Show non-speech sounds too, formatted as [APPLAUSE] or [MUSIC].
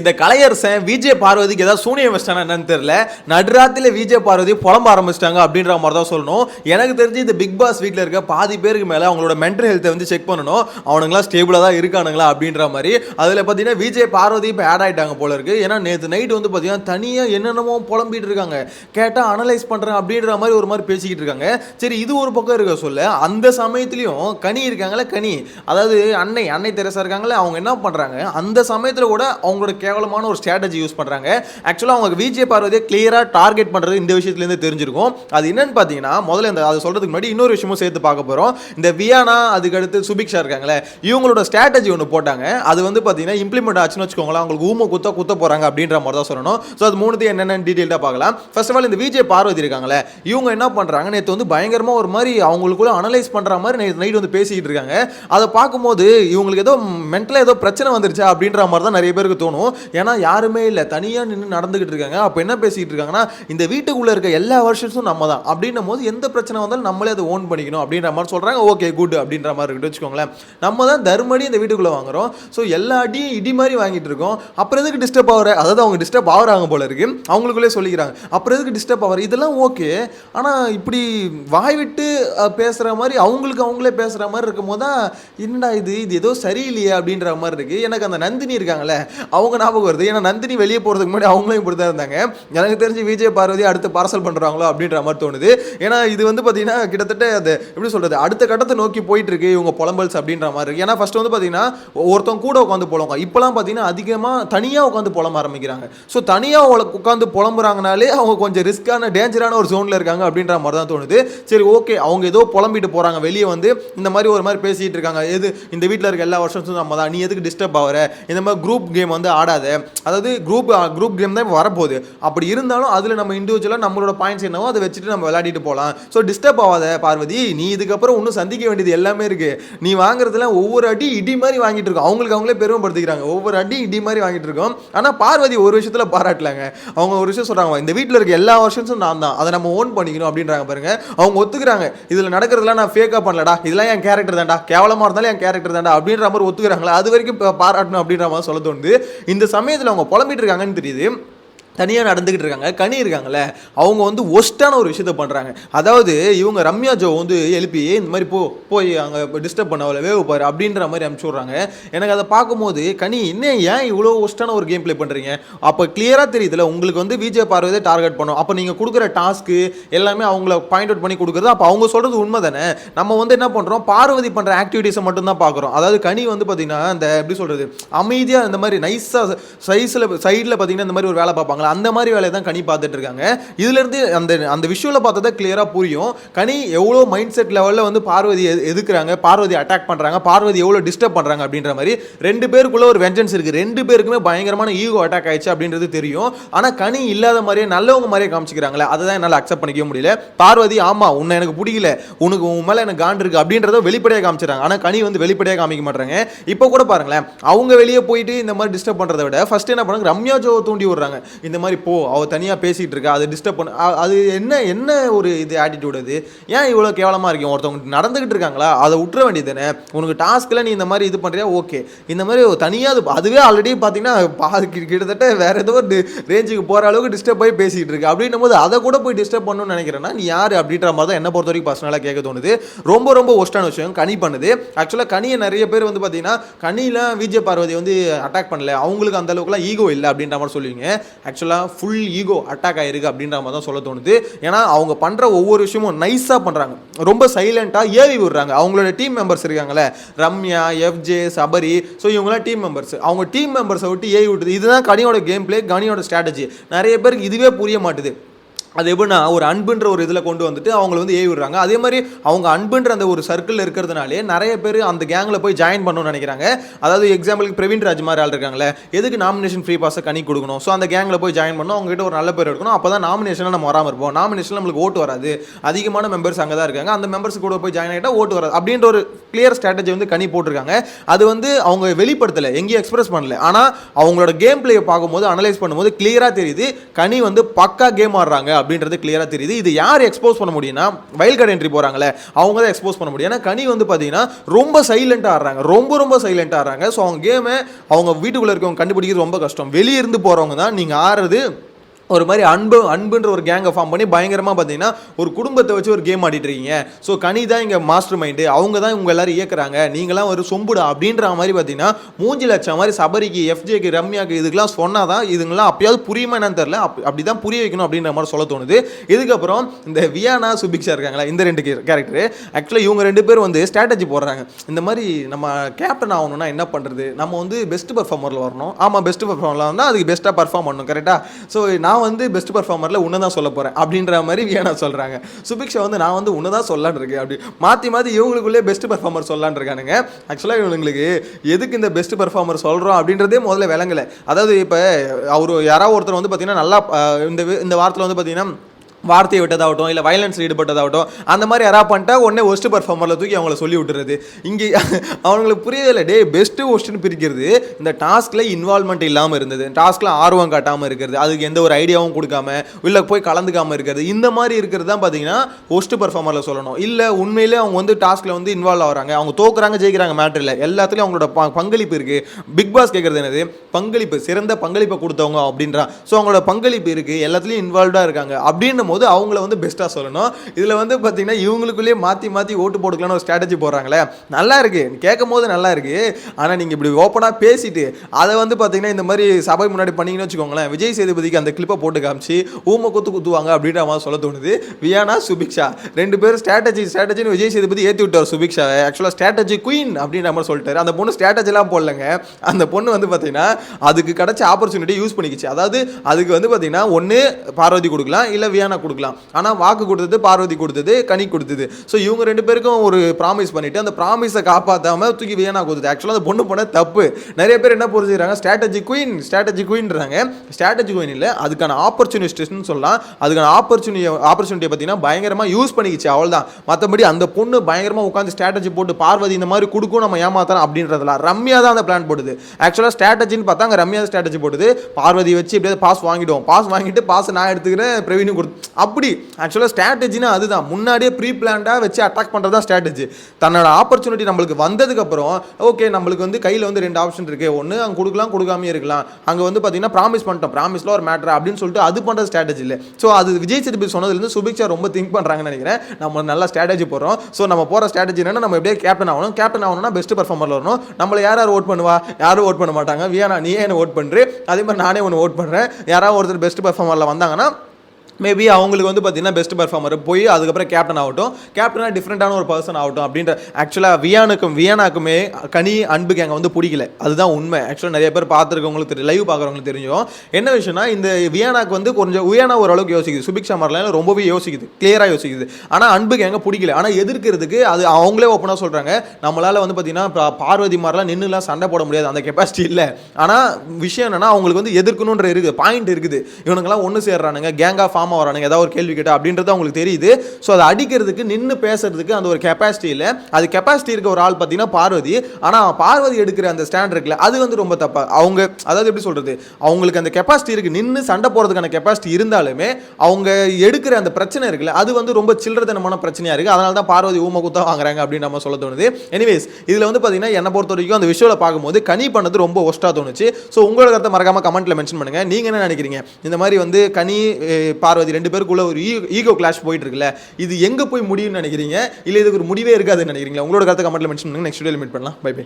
இந்த கலையரசன் விஜய் பார்வதிக்கு ஏதாவது சூனியம் வச்சிட்டானா என்னன்னு தெரியல. நடுராத்திரில விஜய் பார்வதி புலம்ப ஆரம்பிச்சிட்டாங்க அப்படின்ற மாதிரி தான் சொல்லணும். எனக்கு தெரிஞ்சு இந்த பிக் பாஸ் வீட்டில் இருக்க பாதி பேருக்கு மேலே அவங்களோட மென்டல் ஹெல்த்தை வந்து செக் பண்ணணும். அவனுங்களாம் ஸ்டேபிளாக தான் இருக்கானுங்களா அப்படின்ற மாதிரி. அதில் பார்த்தீங்கன்னா விஜய் பார்வதி இப்போ ஆட் ஆயிட்டாங்க போல இருக்கு. ஏன்னா நேற்று நைட் வந்து பார்த்தீங்கன்னா தனியாக என்னென்னமோ புலம்பிட்டு இருக்காங்க. கேட்டால் அனலைஸ் பண்ணுறேன் அப்படின்ற மாதிரி ஒரு மாதிரி பேசிக்கிட்டு இருக்காங்க. சரி இது ஒரு பக்கம் இருக்க சொல்ல? அந்த சமயத்துலையும் கனி இருக்காங்களே கனி. அதாவது அன்னை அன்னை தெரசா இருக்காங்களே அவங்க என்ன பண்ணுறாங்க அந்த சமயத்தில் கூட அவங்களோட கேவலமான ஒரு ஸ்ட்ராட்டஜி யூஸ் பண்ணுறாங்க ஆக்சுவலாக அவங்க விஜய் பார்வதியை கிளியராக டார்கெட் பண்ணுறது இந்த விஷயத்துலேருந்து தெரிஞ்சிருக்கும். அது என்னன்னு பார்த்தீங்கன்னா முதல்ல இந்த அதை சொல்கிறதுக்கு முன்னாடி இன்னொரு விஷயமும் சேர்த்து பார்க்க போகிறோம் இந்த வியானா அதுக்கடுத்து சுபிக்ஷா இருக்காங்களே இவங்களோட ஸ்ட்ராட்டஜி ஒன்று போட்டாங்க. அது வந்து பார்த்தீங்கன்னா இம்ப்ளிமெண்ட் ஆச்சுன்னு வச்சுக்கோங்களேன் அவங்களுக்கு ஊமை குத்த குத்த போகிறாங்க அப்படின்ற மாதிரி தான் சொல்லணும். ஸோ அது மூணுத்தையும் என்னென்னு டீட்டெயிலாக பார்க்கலாம். ஃபர்ஸ்ட் ஆஃப் ஆல் இந்த விஜய் பார்வதி இருக்காங்களே இவங்க என்ன பண்ணுறாங்க நேற்று வந்து பயங்கரமாக ஒரு மாதிரி அவங்களுக்குள்ள அனலைஸ் பண்ணுற மாதிரி நேற்று நைட் வந்து பேசிக்கிட்டு இருக்காங்க. அதை பார்க்கும்போது இவங்களுக்கு ஏதோ மென்டலாக ஏதோ பிரச்சனை வந்துருச்சா அப்படின்ற மாதிரி தான் நிறைய பேருக்கு தோணும். ஏன்னா யாருமே இல்லை தனியாக நின்று நடந்துக்கிட்டு இருக்காங்க. அப்போ என்ன பேசிக்கிட்டு இருக்காங்கன்னா இந்த வீட்டுக்குள்ளே இருக்க எல்லா வருஷன்ஸும் நம்ம தான் அப்படின்னும் போது எந்த பிரச்சனை வந்தாலும் நம்மளே அதை ஓன் பண்ணிக்கணும் அப்படின்ற மாதிரி சொல்கிறாங்க ஓகே குட் அப்படின்ற மாதிரி இருக்கட்டும் வச்சுக்கோங்களேன். நம்ம தான் தர்மடி இந்த வீட்டுக்குள்ளே வாங்குறோம். ஸோ எல்லா அடியும் இடி மாதிரி வாங்கிட்டு இருக்கோம். அப்புறம் எதுக்கு டிஸ்டர்ப் ஆகிற அதாவது அவங்க டிஸ்டர்ப் ஆகுறாங்க போல இருக்கு. அவங்களுக்குள்ளே சொல்லிக்கிறாங்க. அப்புறம் எதுக்கு டிஸ்டர்ப் ஆகிற இதெல்லாம் ஓகே ஆனால் இப்படி வாய் விட்டு பேசுகிற பேசுற மாதிரி அவங்களுக்கு அவங்களே பேசுகிற மாதிரி இருக்கும் போது தான் என்னடா இது? இது ஏதோ சரியில்லையே அப்படின்ற மாதிரி இருக்குது எனக்கு அந்த நந்தினி இருக்காங்களே அவங்க ஞாபகம் வருது. ஏன்னா நந்தினி வெளியே போகிறதுக்கு முன்னாடி அவங்களும் இப்படி தான் இருந்தாங்க. எனக்கு தெரிஞ்சு விஜய் பார்வதி அடுத்து பார்சல் பண்ணுறாங்களோ அப்படின்ற மாதிரி தோணுது. ஏன்னா இது வந்து பார்த்தீங்கன்னா கிட்டத்தட்ட அது எப்படி சொல்கிறது அடுத்த கட்டத்தை நோக்கி போயிட்டு இருக்கு இவங்க புலம்பல்ஸ் அப்படின்ற மாதிரி இருக்கு. ஏன்னா ஃபஸ்ட்டு வந்து பார்த்தீங்கன்னா ஒருத்தவங்க கூட உட்காந்து புலங்க இப்போலாம் பார்த்தீங்கன்னா அதிகமாக தனியாக உட்காந்து புலம்ப ஆரம்பிக்கிறாங்க. ஸோ தனியாக உட்காந்து புலம்புறாங்கனாலே அவங்க கொஞ்சம் ரிஸ்க்கான டேஞ்சரான ஒரு ஜோனில் இருக்காங்க அப்படின்ற மாதிரி தான் தோணுது. சரி ஓகே. அவங்க ஏதோ புலம்பிட்டு போகிறாங்க வெளியே வந்து இந்த மாதிரி ஒரு மாதிரி பேசிகிட்டு இருக்காங்க. எது இந்த வீட்டில் இருக்க எல்லா வருஷம் நம்ம தான். நீ எதுக்கு டிஸ்டர்ப் ஆகிற? இந்த மாதிரி குரூப் கேம் வந்து ஆடாத. அதாவது குரூப் குரூப் கேம் தான் இப்போ வரப்போகுது. அப்படி இருந்தாலும் அதில் நம்ம இண்டிவிஜுவலாக நம்மளோட பாயிண்ட்ஸ் என்னவோ அதை வச்சுட்டு நம்ம விளையாடிட்டு போகலாம். ஸோ டிஸ்டர்ப் ஆகாத பார்வதி. நீ இதுக்கப்புறம் இன்னும் சந்திக்க வேண்டியது எல்லாமே இருக்குது நீ வாங்குறதுலாம் ஒவ்வொரு அடி இடி மாதிரி வாங்கிட்டு இருக்கோம். அவங்களுக்கு அவங்களே பெருமைப்படுத்திக்கிறாங்க. ஒவ்வொரு அடி இடி மாதிரி வாங்கிட்டு இருக்கோம். ஆனால் பார்வதி ஒரு விஷயத்தில் பாராட்டலாங்க. அவங்க ஒரு விஷயம் சொல்கிறாங்க இந்த வீட்டில் இருக்க எல்லா வருஷமும் நான் தான். அதை நம்ம ஓன் பண்ணிக்கணும் அப்படின்றாங்க பாருங்க. அவங்க ஒத்துக்கிறாங்க. இதில் நடக்கிறதுலாம் நான் ஃபேக்காக பண்ணலடா. இதெல்லாம் என் கேரக்டர் தான்டா. கேவலமாக இருந்தாலும் என் கேரக்டர் தான்டா. அப்படின்ற மாதிரி ஒத்துக்கிறாங்களா. அது வரைக்கும் பாராட்டணும் அப்படின்ற மாதிரி சொல்ல தோணுது. இந்த சமயத்தில் அவங்க புலம்பிட்டு இருக்காங்கன்னு தெரியுது. தனியாக நடந்துக்கிட்டு இருக்காங்க. கனி இருக்காங்கல்ல அவங்க வந்து ஒஸ்ட்டான ஒரு விஷயத்த பண்ணுறாங்க அதாவது இவங்க ரம்யா ஜோ வந்து எழுப்பி இந்த மாதிரி போ போய் அங்கே டிஸ்டர்ப் பண்ணவல வேவு பாரு அப்படின்ற மாதிரி அனுப்பிச்சி விட்றாங்க. எனக்கு அதை பார்க்கும்போது கனி இன்னும் ஏன் இவ்வளோ ஒஸ்ட்டான ஒரு கேம் ப்ளே பண்ணுறீங்க அப்போ கிளியராக தெரியுதுல உங்களுக்கு வந்து விஜய் பார்வதை டார்கெட் பண்ணும். அப்போ நீங்கள் கொடுக்குற டாஸ்க்கு எல்லாமே அவங்கள பாயிண்ட் அவுட் பண்ணி கொடுக்குறது அப்போ அவங்க சொல்கிறது உண்மை தானே நம்ம வந்து என்ன பண்ணுறோம் பார்வதி பண்ணுற ஆக்டிவிட்டீஸை மட்டும்தான் பார்க்குறோம். அதாவது கனி வந்து பார்த்தீங்கன்னா இந்த எப்படி சொல்கிறது அமைதியாக இந்த மாதிரி நைஸாக சைஸில் சைடில் பார்த்தீங்கன்னா இந்த மாதிரி ஒரு வேலை பார்ப்பாங்க. பார்ப்பாங்களா அந்த மாதிரி வேலையை தான் கனி பார்த்துட்டு இருக்காங்க இதுலேருந்து அந்த அந்த விஷுவலில் பார்த்தா தான் கிளியராக புரியும். கனி எவ்வளோ மைண்ட் செட் லெவலில் வந்து பார்வதி எதுக்குறாங்க? பார்வதி அட்டாக் பண்ணுறாங்க பார்வதி எவ்வளோ டிஸ்டர்ப் பண்ணுறாங்க அப்படின்ற மாதிரி ரெண்டு பேருக்குள்ள ஒரு வெஞ்சன்ஸ் இருக்குது ரெண்டு பேருக்குமே பயங்கரமான ஈகோ அட்டாக் ஆயிடுச்சு அப்படின்றது தெரியும். ஆனால் கனி இல்லாத மாதிரியே நல்லவங்க மாதிரியே காமிச்சிக்கிறாங்களே அதை தான் என்னால் அக்செப்ட் பண்ணிக்க முடியல. பார்வதி ஆமாம் உன்னை எனக்கு பிடிக்கல. உனக்கு உன் மேலே எனக்கு காண்டு இருக்குது அப்படின்றத வெளிப்படையாக காமிச்சிடறாங்க ஆனால் கனி வந்து வெளிப்படையாக காமிக்க மாட்டாங்க இப்போ கூட பாருங்களேன். அவங்க வெளியே போயிட்டு இந்த மாதிரி டிஸ்டர்ப் பண்ணுறதை விட ஃபஸ்ட் என்ன பண்ணுறாங்க? ரம்யா ஜோவை தூண்டி விடுறாங்க. இந்த மாதிரி போ அவள் தனியாக பேசிகிட்டு இருக்கா அதை டிஸ்டர்ப் பண்ண அது என்ன என்ன ஒரு இது ஆட்டிடியூட் அது? ஏன் இவ்வளோ கேவலமாக இருக்கீங்க? ஒருத்தவங்க நடந்துக்கிட்டு இருக்காங்களா? அதை விட்டுற வேண்டியது தானே உனக்கு டாஸ்க்கில் நீ இந்த மாதிரி இது பண்ணுறியா ஓகே. இந்த மாதிரி தனியாக அது அதுவே ஆல்ரெடி பார்த்தீங்கன்னா கிட்டத்தட்ட வேறு ஏதோ ஒரு ரேஞ்சுக்கு போகிற அளவுக்கு டிஸ்டர்ப் போய் பேசிகிட்டு இருக்கு. அப்படின்னும் போது அதை கூட போய் டிஸ்டர்ப் பண்ணணும்னு நினைக்கிறேன்னா நீ யார் அப்படின்ற மாதிரி தான் என்ன பொறுத்த வரைக்கும் பர்சனலாக கேட்க தோணுது. ரொம்ப ரொம்ப ஒஸ்டான விஷயம் கனி பண்ணுது. ஆக்சுவலாக கனியை நிறைய பேர் வந்து பார்த்தீங்கன்னா கனிலாம் விஜய் பார்வதி வந்து அட்டாக் பண்ணல. அவங்களுக்கு அந்த அளவுக்குலாம் ஈகோ இல்லை அப்படின்ற மாதிரி சொல்லுவீங்க. ஆக்சுவலாக ஃபுல் ஈகோ அட்டாக் ஆயிருக்கு அப்படின்ற மாதிரி தான் சொல்ல தோணுது. ஏன்னா அவங்க பண்ணுற ஒவ்வொரு விஷயமும் நைஸாக பண்ணுறாங்க ரொம்ப சைலண்ட்டாக ஏவி விடுறாங்க. அவங்களோட டீம் மெம்பர்ஸ் இருக்காங்களே ரம்யா எஃப்ஜே சபரி ஸோ இவங்களாம் டீம் மெம்பர்ஸ் அவங்க டீம் மெம்பர்ஸை விட்டு ஏவி விட்டுது. இதுதான் கனியோட கேம் பிளே கனியோட ஸ்ட்ராட்டஜி நிறைய பேருக்கு இதுவே புரிய மாட்டுது. அது எப்படின்னா ஒரு அன்புன்ற ஒரு இதில் கொண்டு வந்துட்டு அவங்கள வந்து ஏவி விடுறாங்க. அதே மாதிரி அவங்க அன்புன்ற அந்த ஒரு சர்க்கிளில் இருக்கிறதுனாலே நிறைய பேர் அந்த கேங்கில் போய் ஜாயின் பண்ணணும்னு நினைக்கிறாங்க. அதாவது எக்ஸாம்பிளுக்கு பிரவீன் ராஜ் மாதிரி ஆள் இருக்காங்களே எதுக்கு நாமினேஷன் ஃப்ரீ பாஸை கனி கொடுக்கணும்? ஸோ அந்த கேங்கில் போய் ஜாயின் பண்ணணும் அவங்ககிட்ட ஒரு நல்ல பேர் இருக்கணும் அப்போ தான் நாமினேஷனில் நம்ம வராமல் இருப்போம். நாமினேஷனில் நம்மளுக்கு ஓட்டு வராது. அதிகமான மெம்பர்ஸ் அங்கே தான் இருக்காங்க. அந்த மெம்பர்ஸ் கூட போய் ஜாயின் ஆகிட்டா ஓட்டு வராது. அப்படின்ற ஒரு கிளியர் ஸ்ட்ராட்டஜி வந்து கனி போட்டிருக்காங்க. அது வந்து அவங்க வெளிப்படுத்தலை எங்கேயும் எக்ஸ்பிரஸ் பண்ணல. ஆனால் அவங்களோட கேம் பிளேயை பார்க்கும்போது அனலைஸ் பண்ணும்போது கிளியராக தெரியுது. கனி வந்து பக்கா கேம் ஆடுறாங்க அப்படின்றது கிளியராக தெரியுது. இது யார் எக்ஸ்போஸ் பண்ண முடியும்னா வயல் கார்டு என்ட்ரி போகிறாங்களே அவங்க தான் எக்ஸ்போஸ் பண்ண முடியும். ஏன்னா கனி வந்து பார்த்தீங்கன்னா ரொம்ப சைலண்ட்டாக ஆடுறாங்க. ரொம்ப ரொம்ப சைலண்ட்டாக ஆடுறாங்க. ஸோ அவங்க கேமை அவங்க வீட்டுக்குள்ளே இருக்கவங்க கண்டுபிடிக்கிறது ரொம்ப கஷ்டம். வெளியே இருந்து போகிறவங்க தான் நீங்கள் ஆடுறது ஒரு மாதிரி அன்பு அன்புன்ற ஒரு கேங்கை ஃபார்ம் பண்ணி பயங்கரமாக பார்த்தீங்கன்னா ஒரு குடும்பத்தை வச்சு ஒரு கேம் ஆடிட்டு இருக்கீங்க ஸோ கனி தான் இங்கே மாஸ்டர் மைண்டு அவங்க தான் இவங்க எல்லாரும் இயக்குறாங்க. நீங்களாம் ஒரு சொம்புடா அப்படின்ற மாதிரி பார்த்தீங்கன்னா மூஞ்சி லட்சம் மாதிரி சபரிக்கு எஃப்ஜேக்கு ரம்யாக்கு இதுக்கெல்லாம் சொன்னால் தான் இதுங்களாம் அப்பயாவது புரியுமா என்னன்னு தெரில அப் அப்படி தான் புரிய வைக்கணும் அப்படின்ற மாதிரி சொல்ல தோணுது. இதுக்கப்புறம் இந்த வியானா சுபிக்ஷா இருக்காங்களா இந்த ரெண்டு கேரக்டர் ஆக்சுவலாக இவங்க ரெண்டு பேரும் வந்து ஸ்ட்ராட்டஜி போடுறாங்க. இந்த மாதிரி நம்ம கேப்டன் ஆகணும்னா என்ன பண்ணுறது நம்ம வந்து பெஸ்ட் பர்ஃபார்மரில் வரணும். ஆமாம் பெஸ்ட் பர்ஃபார்மரில் வந்தால் அதுக்கு பெஸ்ட்டாக பர்ஃபார்ம் பண்ணணும் கரெக்டாக ஸோ நான் வந்து பெஸ்ட் பர்ஃபார்மரில் உன்னை தான் சொல்ல போகிறேன் அப்படின்ற மாதிரி வியானா சொல்கிறாங்க சுபிக்ஷா வந்து நான் வந்து உன்னை தான் சொல்லலான்னு இருக்கேன் அப்படி மாற்றி மாற்றி இவங்களுக்குள்ளே பெஸ்ட் பர்ஃபார்மர் சொல்லலான்னு இருக்கானுங்க. ஆக்சுவலாக இவங்களுக்கு எதுக்கு இந்த பெஸ்ட் பர்ஃபார்மர் சொல்கிறோம் அப்படின்றதே முதல்ல விளங்கலை. அதாவது இப்போ அவர் யாராவது ஒருத்தர் வந்து பார்த்தீங்கன்னா நல்லா இந்த வி- இந்த வாரத்தில் வந்து பார்த்தீங்கன்னா வார்த்தையை விட்டதாகட்டும் இல்லை வயலன்ஸ் ஈடுபட்டதாகட்டும் அந்த மாதிரி யாராவது பண்ணிட்டா உடனே ஒஸ்ட் பர்ஃபார்மரில் தூக்கி அவங்கள சொல்லி விட்டுறது. இங்கே [LAUGHS] அவங்களுக்கு புரியவில்லை டே பெஸ்ட்டு ஒஸ்ட்டுன்னு பிரிக்கிறது இந்த டாஸ்கில் இன்வால்மெண்ட் இல்லாமல் இருந்தது டாஸ்கில் ஆர்வம் காட்டாமல் இருக்கிறது அதுக்கு எந்த ஒரு ஐடியாவும் கொடுக்காம இல்லை போய் கலந்துக்காமல் இருக்கிறது. இந்த மாதிரி இருக்கிறது தான் பார்த்தீங்கன்னா ஒஸ்ட் பர்ஃபார்மரில் சொல்லணும். இல்லை உண்மையிலே அவங்க வந்து டாஸ்கில் வந்து இன்வால்வ் ஆகிறாங்க அவங்க தோக்குறாங்க ஜெயிக்கிறாங்க மேட்டரில் எல்லாத்துலேயும் அவங்களோட ப- பங்களிப்பு இருக்குது பிக் பாஸ் கேட்குறது என்னது? பங்களிப்பு சிறந்த பங்களிப்பை கொடுத்தவங்க அப்படின்றா. ஸோ அவங்களோட பங்களிப்பு இருக்குது எல்லாத்துலேயும் இன்வால்வ்டாக இருக்காங்க. அப்படின்னு போது அவங்கள வந்து பெஸ்ட்டாக சொல்லணும். இதில் வந்து பார்த்தீங்கன்னா இவங்களுக்குள்ளேயே மாற்றி மாற்றி ஓட்டு போட்டுக்கலான்னு ஒரு ஸ்ட்ராட்டஜி போடுறாங்களே. நல்லா இருக்குது கேட்கும் போது நல்லா இருக்குது ஆனால் நீங்கள் இப்படி ஓப்பனாக பேசிட்டு அதை வந்து பார்த்தீங்கன்னா இந்த மாதிரி சபை முன்னாடி பண்ணிங்கன்னு வச்சுக்கோங்களேன் விஜய் சேதுபதிக்கு அந்த கிளிப்பை போட்டு காமிச்சு ஊமை குத்து குத்துவாங்க அப்படின்ற மாதிரி சொல்ல தோணுது. வியானா சுபிக்ஷா. ரெண்டு பேரும் ஸ்ட்ராட்டஜி ஸ்ட்ராட்டஜின்னு விஜய் சேதுபதி ஏற்றி விட்டார் சுபிக்ஷா ஆக்சுவலாக ஸ்ட்ராட்டஜி குயின் அப்படின்ற மாதிரி சொல்லிட்டாரு. அந்த பொண்ணு ஸ்ட்ராட்டஜிலாம் போடலங்க. அந்த பொண்ணு வந்து பார்த்தீங்கன்னா அதுக்கு கிடச்ச ஆப்பர்ச்சுனிட்டி யூஸ் பண்ணிக்கிச்சு. அதாவது அதுக்கு வந்து பார்த்தீங்கன்னா ஒன்று பார்வதி கொடுக்கலாம் இல்லை வியானா கொடுக்கலாம். ஆனால் வாக்கு கொடுத்தது பார்வதி கொடுத்தது கனி கொடுத்தது. ஸோ இவங்க ரெண்டு பேருக்கும் ஒரு ப்ராமிஸ் பண்ணிட்டு அந்த ப்ராமிஸை காப்பாற்றாம தூக்கி வியானா கொடுத்தது. ஆக்சுவலாக அந்த பொண்ணு போன தப்பு. நிறைய பேர் என்ன புரிஞ்சுக்கிறாங்க? ஸ்ட்ராட்டஜி குயின் ஸ்ட்ராட்டஜி குயின்றாங்க ஸ்ட்ராட்டஜி குயின் இல்லை அதுக்கான ஆப்பர்ச்சுனிஸ்ட்னு சொல்லலாம். அதுக்கான ஆப்பர்ச்சுனி ஆப்பர்ச்சுனிட்டியை பார்த்தீங்கன்னா பயங்கரமாக யூஸ் பண்ணிக்கிச்சு அவ்வளோதான் தான் மற்றபடி அந்த பொண்ணு பயங்கரமாக உட்காந்து ஸ்ட்ராட்டஜி போட்டு பார்வதி இந்த மாதிரி கொடுக்கும் நம்ம ஏமாத்தலாம் அப்படின்றதுல ரம்யா தான் அந்த பிளான் போடுது. ஆக்சுவலாக ஸ்ட்ராட்டஜின்னு பார்த்தா அங்கே ரம்யா ஸ்ட்ராட்டஜி போடுது. பார்வதி வச்சு எப்படியாவது பாஸ் வாங்கிடுவோம். பாஸ் வாங்கிட்டு பாஸ் நான் எடுத்துக்கிறேன் பிரவீனு கொடுத்து அப்படி. ஆக்சுவலாக ஸ்ட்ராட்டஜினா அதுதான். முன்னாடியே ப்ரீ பிளான்டாக வச்சு அட்டாக் பண்ணுறது தான் ஸ்ட்ராட்டஜி தன்னோட ஆப்பர்ச்சுனிட்டி நம்மளுக்கு வந்ததுக்கப்புறம் ஓகே நம்மளுக்கு வந்து கையில் வந்து ரெண்டு ஆப்ஷன் இருக்கு. ஒன்று அங்கே கொடுக்கலாம் கொடுக்காமே இருக்கலாம். அங்கே வந்து பார்த்தீங்கன்னா ப்ராமிஸ் பண்ணிட்டோம். ப்ராமிஸில் ஒரு மேட்ரு அப்படின்னு சொல்லிட்டு அது பண்ணுற ஸ்ட்ராட்டஜி இல்லை. ஸோ அது விஜய் சேதுபதி சொன்னதுலேருந்து சுபிக்ஷா ரொம்ப திங்க் பண்ணுறாங்கன்னு நினைக்கிறேன். நம்ம நல்லா ஸ்ட்ராட்டஜி போடுறோம். ஸோ நம்ம போகிற ஸ்ட்ராட்டஜி என்னன்னா நம்ம எப்படியே கேப்டன் ஆகணும். கேப்டன் ஆகணும்னா பெஸ்ட் பர்ஃபார்மரில் வரணும். நம்மளை யார் யார் ஓட் பண்ணுவா? யாரும் ஓட் பண்ண மாட்டாங்க. வியானா நீ என்ன ஓட் பண்ணுறேன் அதே மாதிரி நானே ஒன்று ஓட் பண்ணுறேன் யாராவது ஒருத்தர் பெஸ்ட் பர்ஃபார்மரில் வந்தாங்கன்னா மேபி அவங்களுக்கு வந்து பார்த்தீங்கன்னா பெஸ்ட் பர்ஃபார்மர் போய் அதுக்கப்புறம் கேப்டன் ஆகட்டும். கேப்டனாக டிஃப்ரெண்ட்டான ஒரு பர்சன் ஆகட்டும் அப்படின்ற ஆக்சுவலாக வியானுக்கும் வியானாக்குமே கனி அன்புக்கு கேங்க வந்து பிடிக்கல. அதுதான் உண்மை. ஆக்சுவலாக நிறைய பேர் பார்த்துருக்கவங்களுக்கு தெரியும் லைவ் பார்க்குறவங்களுக்கு தெரியும் என்ன விஷயம்னா இந்த வியானாக்கு வந்து கொஞ்சம் உயனா ஓரளவுக்கு யோசிக்குது. சுபிக்ஷா மாதிரிலாம் ரொம்பவே யோசிக்குது. கிளியராக யோசிக்குது. ஆனால் அன்புக்கு எங்கே பிடிக்கல. ஆனால் எதிர்க்கிறதுக்கு அது அவங்களே ஓப்பனாக சொல்கிறாங்க நம்மளால் வந்து பார்த்தீங்கன்னா பா- பார்வதி மாதிரிலாம் நின்றுலாம் சண்டை போட முடியாது. அந்த கெப்பாசிட்டி இல்லை. ஆனால் விஷயம் என்னென்னா அவங்களுக்கு வந்து எதிர்க்கணுன்ற இருக்குது பாயிண்ட் இருக்குது. இவனுங்கெல்லாம் ஒன்று சேர்றானுங்க. கேங்காக ஃபார்ம் வரானுங்க ஏதாவது ஒரு கேள்வி கேட்டால் அப்படின்றது அவங்களுக்கு தெரியுது. ஸோ அதை அடிக்கிறதுக்கு நின்று பேசுறதுக்கு அந்த ஒரு கெப்பாசிட்டி இல்லை. அது கெப்பாசிட்டி இருக்க ஒரு ஆள் பார்த்தீங்கன்னா பார்வதி. ஆனால் பார்வதி எடுக்கிற அந்த ஸ்டாண்ட் இருக்குல்ல அது வந்து ரொம்ப தப்பாக அவங்க அதாவது எப்படி சொல்கிறது அவங்களுக்கு அந்த கெப்பாசிட்டி இருக்குது நின்று சண்டை போகிறதுக்கான கெப்பாசிட்டி இருந்தாலுமே அவங்க எடுக்கிற அந்த பிரச்சனை இருக்குல்ல அது வந்து ரொம்ப சில்லறதனமான பிரச்சனையாக இருக்குது அதனால தான் பார்வதி ஊம குத்தா வாங்குறாங்க அப்படின்னு நம்ம சொல்ல தோணுது. எனிவேஸ் இதில் வந்து பார்த்தீங்கன்னா என்னை பொறுத்த வரைக்கும் அந்த விஷயம் பார்க்கும்போது கனி பண்ணது ரொம்ப ஒஸ்ட்டாக தோணுச்சு. ஸோ உங்களோட கருத்தை மறக்காமல் கமெண்ட்டில் மென்ஷன் பண்ணுங்கள் நீங்கள் என்ன நினைக்கிறீங்க? இந்த மாதிரி வந்து கனி பா பார்வதி ரெண்டு பேருக்குள்ள ஒரு ஈகோ கிளாஷ் போயிட்டு இருக்குல்ல இது எங்க போய் முடியும்னு நினைக்கிறீங்க? இல்லை இதுக்கு ஒரு முடிவே இருக்காதுன்னு நினைக்கிறீங்களா? உங்களோட கருத்தை கமெண்ட்ல மென்ஷன் பண்ணுங்க. நெக்ஸ்ட் வீடியோ மீட் பண்ணலாம். Bye bye